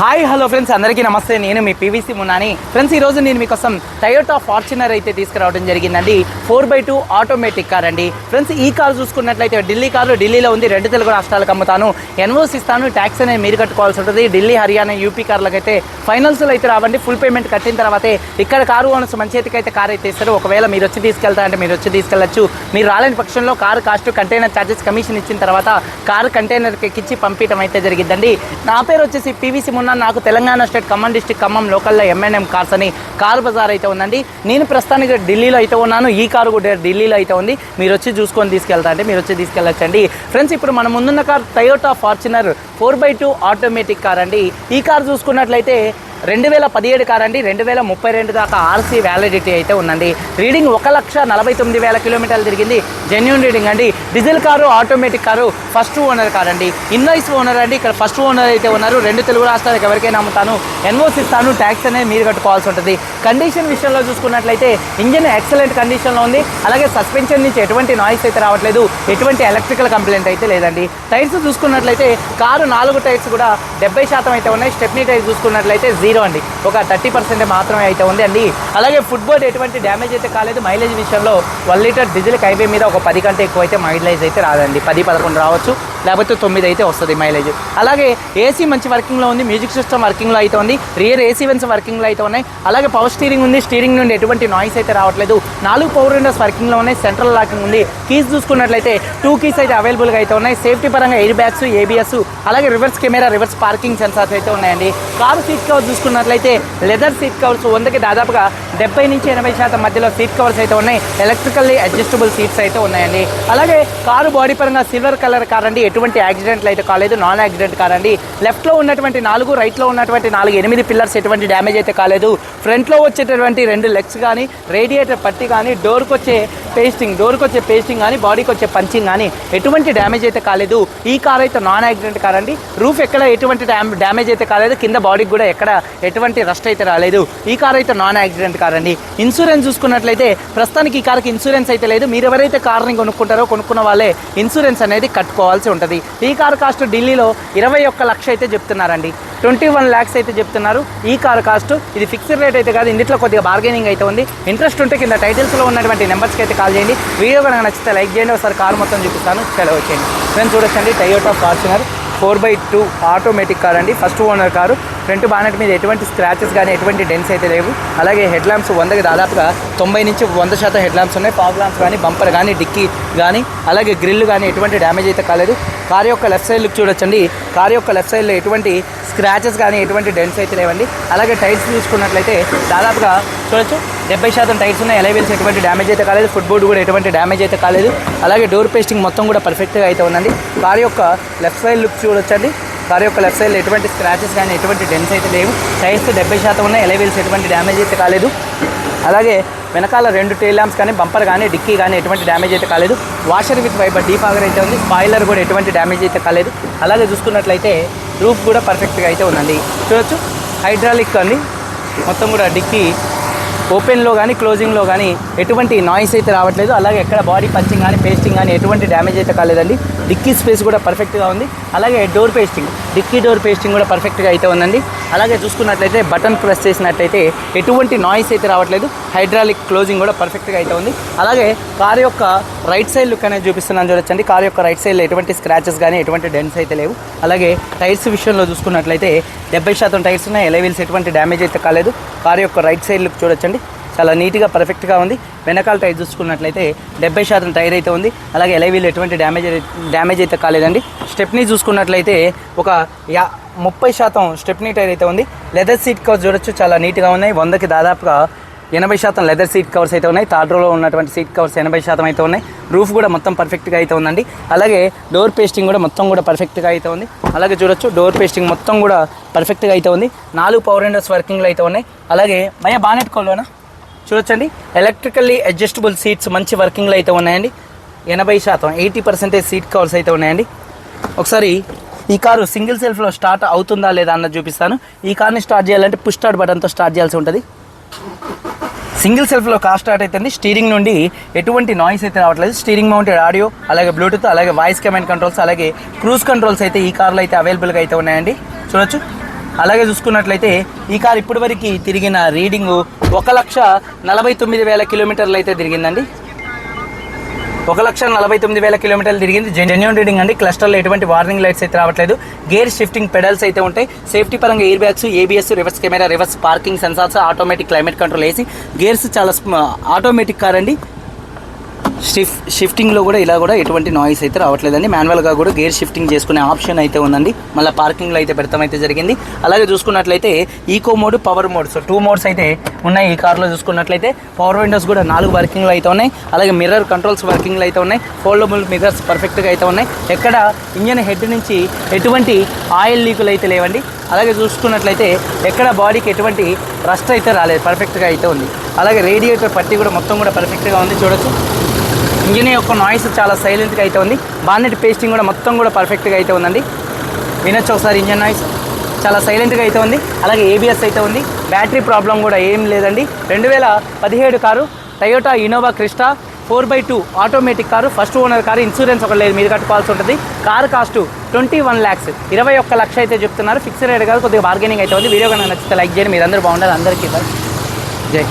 Hi hello friends. అందరికీ నమస్తే. నేను మీ పీవీసీ మున్నాని. ఫ్రెండ్స్ ఈ రోజు నేను మీకోసం టయోటా ఫార్చునర్ అయితే తీసుకురావడం జరిగిందండి. Four by two automatic car అండి. ఫ్రెండ్స్ ఈ కార్ చూసుకున్నట్లయితే ఢిల్లీ కారు ఢిల్లీలో ఉంది. రెండు తెలుగు రాష్ట్రాలకు అమ్ముతాను. ఎన్వోస్ ఇస్తాను. ట్యాక్స్ అనేది మీరు కట్టుకోవాల్సి ఉంటుంది. ఢిల్లీ హర్యానా యూపీ కార్లకు అయితే ఫైనల్స్లో అయితే రావండి. ఫుల్ పేమెంట్ కట్టిన తర్వాతే ఇక్కడ కారు ఓనర్స్ మంచి అయితే కార్ అయితే ఇస్తారు. ఒకవేళ మీరు వచ్చి తీసుకెళ్తారంటే మీరు వచ్చి తీసుకెళ్ళచ్చు. మీరు రాలేని పక్షంలో car cost container charges commission ఇచ్చిన తర్వాత కారు కంటైనర్కి ఎక్కించి పంపించడం అయితే జరిగిందండి. నా పేరు వచ్చేసి పీవీసీ మున్నా నాకు తెలంగాణ స్టేట్ ఖమ్మం డిస్టిక్ ఖమ్మం లోకల్లో ఎంఎన్ఎం కార్స్ అని కారు బజార్ అయితే ఉందండి. నేను ప్రస్తుతానికి ఢిల్లీలో అయితే ఉన్నాను. ఈ కారు కూడా ఢిల్లీలో అయితే ఉంది. మీరు వచ్చి చూసుకొని తీసుకెళ్తా అంటే మీరు వచ్చి తీసుకెళ్ళచ్చండి. ఫ్రెండ్స్ ఇప్పుడు మన ముందున్న car Toyota Fortuner four by two automatic car అండి. ఈ కార్ చూసుకున్నట్లయితే రెండు వేల పదిహేడు కాదండి రెండు వేల ముప్పై రెండు దాకా ఆర్సీ వ్యాలిడిటీ అయితే ఉందండి. రీడింగ్ ఒక లక్ష నలభై తొమ్మిది వేల కిలోమీటర్లు తిరిగింది. జెన్యున్ రీడింగ్ అండి. Diesel car automatic car first owner కాదండి. అండి ఇన్వాయిస్ ఓనర్ అండి. ఇక్కడ ఫస్ట్ ఓనర్ అయితే ఉన్నారు. రెండు తెలుగు రాష్ట్రాలకు ఎవరికైనా అమ్ముతాను. ఎన్ఓసి ఇస్తాను. ట్యాక్స్ అనేది మీరు కట్టుకోవాల్సి ఉంటుంది. కండిషన్ విషయంలో చూసుకున్నట్లయితే ఇంజిన్ ఎక్సలెంట్ కండిషన్లో ఉంది. అలాగే సస్పెన్షన్ నుంచి ఎటువంటి నాయిస్ అయితే రావట్లేదు. ఎటువంటి ఎలక్ట్రికల్ కంప్లైంట్ అయితే లేదండి. టైర్స్ చూసుకున్నట్లయితే కారు నాలుగు టైర్స్ కూడా డెబ్బై శాతం అయితే ఉన్నాయి. స్టెప్నీ టైర్ చూసుకున్నట్లయితే జీరో అండి. ఒక థర్టీ పర్సెంట్ మాత్రమే అయితే ఉంది అండి. అలాగే ఫుట్బోర్డ్ ఎటువంటి డ్యామేజ్ అయితే కాలేదు. మైలేజ్ విషయంలో వన్ లీటర్ డీజిల్ హైవే మీద ఒక పది కంటే ఎక్కువ అయితే మైలేజ్ అయితే రాదండి. పది పదకొండు రావచ్చు. లేకపోతే తొమ్మిది అయితే వస్తుంది మైలేజ్. అలాగే ఏసీ మంచి వర్కింగ్లో ఉంది మ్యూజిక్ సిస్టమ్ వర్కింగ్లో అయితే ఉంది రియర్ ఏసీ వెన్స్ వర్కింగ్లో అయితే ఉన్నాయి. అలాగే పవర్ స్టీరింగ్ ఉంది స్టీరింగ్ నుండి ఎటువంటి నాయిస్ అయితే రావట్లేదు. నాలుగు పవర్ విండోస్ వర్కింగ్లో ఉన్నాయి సెంట్రల్ లాకింగ్ ఉంది. కీస్ చూసుకున్నట్లయితే టూ కీస్ అయితే అవైలబుల్గా అయితే ఉన్నాయి. సేఫ్టీ పరంగా ఎయిర్ బ్యాగ్స్ ఏబిఎస్ అలాగే reverse camera reverse parking sensors అయితే ఉన్నాయండి. కారు సీట్ కవర్ చూసుకున్నట్లయితే లెదర్ సీట్ కవర్స్ వందకి దాదాపుగా డెబ్బై నుంచి ఎనభై శాతం మధ్యలో సీట్ కవర్స్ అయితే ఉన్నాయి. ఎలక్ట్రికల్లీ అడ్జస్టబుల్ సీట్స్ అయితే ఉన్నాయండి. అలాగే కారు బాడీ పరంగా సిల్వర్ కలర్ కార్ అండి ఎటువంటి యాక్సిడెంట్లు అయితే కాలేదు నాన్ యాక్సిడెంట్ కాదండి. లెఫ్ట్లో ఉన్నటువంటి నాలుగు రైట్లో ఉన్నటువంటి నాలుగు ఎనిమిది పిల్లర్స్ ఎటువంటి డ్యామేజ్ అయితే కాలేదు. ఫ్రంట్లో వచ్చేటటువంటి రెండు లెగ్స్ కానీ రేడియేటర్ పట్టి కానీ డోర్కి వచ్చే పేస్టింగ్ డోర్కి వచ్చే పేస్టింగ్ కానీ బాడీకి వచ్చే పంచింగ్ కానీ ఎటువంటి డ్యామేజ్ అయితే కాలేదు. ఈ కార్ అయితే నాన్ యాక్సిడెంట్ కార్ అండి రూఫ్ ఎక్కడ ఎటువంటి డ్యామేజ్ అయితే కాలేదు. కింద బాడీకి కూడా ఎక్కడ ఎటువంటి రస్ట్ అయితే రాలేదు. ఈ కార్ అయితే నాన్ యాక్సిడెంట్ కార్ అండి ఇన్సూరెన్స్ చూసుకున్నట్లయితే ప్రస్తుతానికి ఈ కార్కి ఇన్సూరెన్స్ అయితే లేదు. మీరు ఎవరైతే కార్ని కొనుక్కుంటారో కొనుక్కున్న వాళ్ళే ఇన్సూరెన్స్ అనేది కట్టుకోవాల్సి ఉంటుంది. ఉంటుంది. ఈ కార్ కాస్ట్ ఢిల్లీలో ఇరవై ఒక్క లక్ష అయితే చెప్తున్నారండి. ట్వంటీ వన్ ల్యాక్స్ అయితే చెప్తున్నారు. ఈ కార్ కాస్ట్ ఇది ఫిక్స్డ్ రేట్ అయితే కాదు ఇందులో కొద్దిగా బార్గెనింగ్ అయితే ఉంది. ఇంట్రెస్ట్ ఉంటే కింద టైటిల్స్లో ఉన్నటువంటి నెంబర్స్కి అయితే కాల్ చేయండి. వీడియో కనుక నచ్చితే లైక్ చేయండి. ఒకసారి కారు మొత్తం చూపిస్తాను. సెలవు చేయండి ఫ్రెండ్స్ చూడొచ్చండి. Toyota Fortuner four by two automatic car అండి. First owner car. Front bonnet మీద ఎటువంటి స్క్రాచెస్ కానీ ఎటువంటి డెన్స్ అయితే లేవు. అలాగే హెడ్ ల్యాంప్స్ వందకి దాదాపుగా తొంభై నుంచి వంద శాతం హెడ్ ల్యాంప్స్ ఉన్నాయి. ఫాగ్ ల్యాంప్స్ కానీ బంపర్ కానీ డిక్కీ కానీ అలాగే గ్రిల్ కానీ ఎటువంటి డ్యామేజ్ అయితే కాలేదు. కార్ యొక్క లెఫ్ట్ సైడ్ లుక్ చూడొచ్చండి. కార్ యొక్క లెఫ్ట్ సైడ్లో ఎటువంటి స్క్రాచెస్ కానీ ఎటువంటి డెన్స్ అయితే లేవండి. అలాగే టైర్స్ చూసుకున్నట్లయితే దాదాపుగా చూడొచ్చు. డెబ్బై శాతం టైర్స్ ఉన్నాయి. ఎలైవెల్స్ ఎటువంటి డ్యామేజ్ అయితే కాలేదు. ఫుట్ బోర్డు కూడా ఎటువంటి డ్యామేజ్ అయితే కాలేదు. అలాగే డోర్ పేస్టింగ్ మొత్తం కూడా పర్ఫెక్ట్గా అయితే ఉందండి. కార్ యొక్క లెఫ్ట్ సైడ్ లుక్ చూడొచ్చండి. కార్ యొక్క లెఫ్ట్ సైడ్లో ఎటువంటి స్క్రాచెస్ కానీ ఎటువంటి డెన్స్ అయితే లేవు. టైర్స్ డెబ్బై శాతం ఉన్నాయి. ఎలైవెల్స్ ఎటువంటి డ్యామేజ్ అయితే కాలేదు. అలాగే వెనకాల రెండు టైల్ ల్యాంప్స్ కానీ బంపర్ కానీ డిక్కీ కానీ ఎటువంటి డ్యామేజ్ అయితే కాలేదు. వాషర్ విత్ వైపర్ డీఫాగర్ అయితే ఉంది. స్పాయిలర్ కూడా ఎటువంటి డ్యామేజ్ అయితే కాలేదు. అలాగే చూసుకున్నట్లయితే రూఫ్ కూడా పర్ఫెక్ట్గా అయితే ఉందండి. చూడొచ్చు. హైడ్రాలిక్ అండి. మొత్తం కూడా డిక్కీ ఓపెన్లో కానీ క్లోజింగ్లో కానీ ఎటువంటి నాయిస్ అయితే రావట్లేదు. అలాగే ఎక్కడ బాడీ పంచింగ్ కానీ పేస్టింగ్ కానీ ఎటువంటి డ్యామేజ్ అయితే కాలేదండి. డిక్కీ స్పేస్ కూడా పర్ఫెక్ట్గా ఉంది. అలాగే door pasting dickey door pasting కూడా పర్ఫెక్ట్గా అయితే ఉందండి. అలాగే చూసుకున్నట్లయితే బటన్ ప్రెస్ చేసినట్లయితే ఎటువంటి నాయిస్ అయితే రావట్లేదు. హైడ్రాలిక్ క్లోజింగ్ కూడా పర్ఫెక్ట్గా అయితే ఉంది. అలాగే కార్ యొక్క రైట్ సైడ్ లుక్ అనేది చూపిస్తున్నాను చూడొచ్చండి కార్ యొక్క రైట్ సైడ్లో ఎటువంటి స్క్రాచెస్ కానీ ఎటువంటి డెన్స్ అయితే లేవు. అలాగే టైర్స్ విషయంలో చూసుకున్నట్లయితే డెబ్బై శాతం టైర్స్ ఉన్నాయి. ఎలవీల్స్ ఎటువంటి డ్యామేజ్ అయితే కాలేదు. కార్ యొక్క రైట్ సైడ్ లుక్ చూడొచ్చండి చాలా నీట్గా పర్ఫెక్ట్గా ఉంది. వెనకాల టైర్ చూసుకున్నట్లయితే డెబ్బై శాతం టైర్ అయితే ఉంది. అలాగే ఎలైవీలు ఎటువంటి డ్యామేజ్ డ్యామేజ్ అయితే కాలేదండి. స్టెప్నీ చూసుకున్నట్లయితే ఒక యా ముప్పై శాతం స్టెప్నీ టైర్ అయితే ఉంది. లెదర్ సీట్ కవర్స్ చూడొచ్చు చాలా నీట్గా ఉన్నాయి. వందకి దాదాపుగా ఎనభై శాతం లెదర్ సీట్ కవర్స్ అయితే ఉన్నాయి. థర్డ్ రోలో ఉన్నటువంటి సీట్ కవర్స్ ఎనభై శాతం అయితే ఉన్నాయి. రూఫ్ కూడా మొత్తం పర్ఫెక్ట్గా అయితే ఉందండి. అలాగే డోర్ పేస్టింగ్ కూడా మొత్తం కూడా పర్ఫెక్ట్గా అయితే ఉంది. అలాగే చూడొచ్చు డోర్ పేస్టింగ్ మొత్తం కూడా పర్ఫెక్ట్గా అయితే ఉంది. నాలుగు పవర్ విండోస్ వర్కింగ్లో అయితే ఉన్నాయి. అలాగే భయ బానెట్ కోల్లోనా చూడొచ్చండి. ఎలక్ట్రికల్లీ అడ్జస్టబుల్ సీట్స్ మంచి వర్కింగ్లో అయితే ఉన్నాయండి. ఎనభై శాతం ఎయిటీ పర్సెంటేజ్ సీట్ కవర్స్ అయితే ఉన్నాయండి. ఒకసారి ఈ కారు సింగిల్ సెల్ఫ్లో స్టార్ట్ అవుతుందా లేదా అన్నది చూపిస్తాను. ఈ కార్ని స్టార్ట్ చేయాలంటే పుష్ స్టార్ట్ బటన్తో స్టార్ట్ చేయాల్సి ఉంటుంది. సింగిల్ సెల్ఫ్లో కార్ స్టార్ట్ అవుతుంది స్టీరింగ్ నుండి ఎటువంటి నాయిస్ అయితే రావట్లేదు. స్టీరింగ్ మౌంటెడ్ ఆడియో అలాగే బ్లూటూత్ అలాగే వాయిస్ కమాండ్ కంట్రోల్స్ అలాగే క్రూజ్ కంట్రోల్స్ అయితే ఈ కార్లో అయితే అవైలబుల్గా అయితే ఉన్నాయండి. చూడొచ్చు. అలాగే చూసుకున్నట్లయితే ఈ కార్ ఇప్పటి వరకు తిరిగిన రీడింగ్ ఒక లక్ష నలభై తొమ్మిది వేల కిలోమీటర్లు అయితే తిరిగిందండి. ఒక లక్ష నలభై తొమ్మిది వేల కిలోమీటర్లు తిరిగింది. జెన్యున్ రీడింగ్ అండి. క్లస్టర్లో ఎటువంటి వార్నింగ్ లైట్స్ అయితే రావట్లేదు. గేర్ షిఫ్టింగ్ పెడల్స్ అయితే ఉంటాయి. సేఫ్టీ పరంగా air bags ABS reverse camera reverse parking sensors automatic climate control వేసి గేర్స్ చాలా ఆటోమేటిక్ కార్ అండి. షిఫ్ షిఫ్టింగ్లో కూడా ఇలా కూడా ఎటువంటి నాయిస్ అయితే రావట్లేదండి. మాన్యువల్గా కూడా గేర్ షిఫ్టింగ్ చేసుకునే ఆప్షన్ అయితే ఉందండి. మళ్ళీ పార్కింగ్లో అయితే పెడతాం అయితే జరిగింది. అలాగే చూసుకున్నట్లయితే eco mode power mode so two modes అయితే ఉన్నాయి ఈ కార్లో చూసుకున్నట్లయితే. పవర్ విండోస్ కూడా నాలుగు వర్కింగ్లో అయితే ఉన్నాయి. అలాగే మిర్రర్ కంట్రోల్స్ వర్కింగ్లో అయితే ఉన్నాయి. ఫోల్డబుల్ మిర్రర్స్ పర్ఫెక్ట్గా అయితే ఉన్నాయి. ఎక్కడ ఇంజన్ హెడ్ నుంచి ఎటువంటి ఆయిల్ లీకులు అయితే లేవండి. అలాగే చూసుకున్నట్లయితే ఎక్కడ బాడీకి ఎటువంటి రస్ట్ అయితే రాలేదు. పర్ఫెక్ట్గా అయితే ఉంది. అలాగే రేడియేటర్ పట్టి కూడా మొత్తం కూడా పర్ఫెక్ట్గా ఉంది. చూడొచ్చు. ఇంజిన్ యొక్క నాయిస్ చాలా సైలెంట్గా అయితే ఉంది. బాన్నెట్ పేస్టింగ్ కూడా మొత్తం కూడా పర్ఫెక్ట్గా అయితే ఉందండి. వినొచ్చు ఒకసారి ఇంజన్ నాయిస్ చాలా సైలెంట్గా అయితే ఉంది. అలాగే ఏబిఎస్ అయితే ఉంది. బ్యాటరీ ప్రాబ్లం కూడా ఏం లేదండి. రెండు వేల పదిహేడు car Toyota Innova Crysta four by two automatic car. First owner car. Insurance ఒకటి లేదు. మీరు కట్టుకోవాల్సి ఉంటుంది. Car cost twenty one lakhs ఇరవై ఒక్క లక్ష అయితే చెప్తున్నారు. ఫిక్స్డ్ రేట్ కాదు. కొద్దిగా బార్గెనింగ్ అయితే ఉంది. వీడియో కనుక నచ్చితే లైక్ చేయండి. మీరందరూ బాగుండాలి. అందరికీ జై.